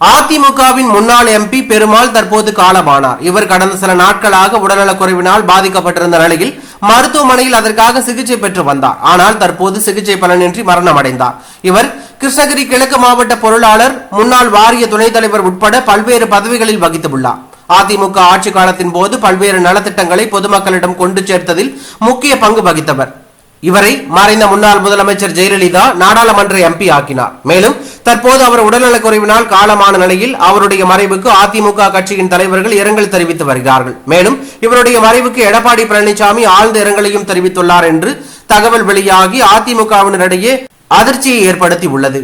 அதிமுகவின் முன்னாள் எம்பி பெருமாள் தற்போது காலமானார். இவர் கடந்த சில நாட்களாக உடல்நலக் குறைவினால் பாதிக்கப்பட்டிருந்த நிலையில் மருத்துவமனையில் அதற்காக சிகிச்சை பெற்று வந்தார். ஆனால் தற்போது சிகிச்சை பலனின்றி மரணமடைந்தார். இவர் கிருஷ்ணகிரி கிழக்கு மாவட்ட பொருளாளர் முன்னாள் வாரிய துணைத் தலைவர் உட்பட பல்வேறு பதவிகளில் வகித்துள்ளார். அதிமுக ஆட்சி காலத்தின் போது பல்வேறு நலத்திட்டங்களை பொதுமக்களிடம் கொண்டு சேர்த்ததில் முக்கிய பங்கு வகித்தவர். இவரை மறைந்த முன்னாள் முதலமைச்சர் ஜெயலலிதா நாடாளுமன்ற எம்பி ஆக்கினார். மேலும் தற்போது அவர் உடல்நலக்குறைவினால் காலமான நிலையில் அவருடைய மறைவுக்கு அதிமுக கட்சியின் தலைவர்கள் இரங்கல் தெரிவித்து வருகிறார்கள். மேலும் இவருடைய மறைவுக்கு எடப்பாடி பழனிசாமி ஆழ்ந்த இரங்கலையும் தெரிவித்துள்ளார் என்று தகவல் வெளியாகி அதிமுகவினரிடையே அதிர்ச்சியை ஏற்படுத்தி உள்ளது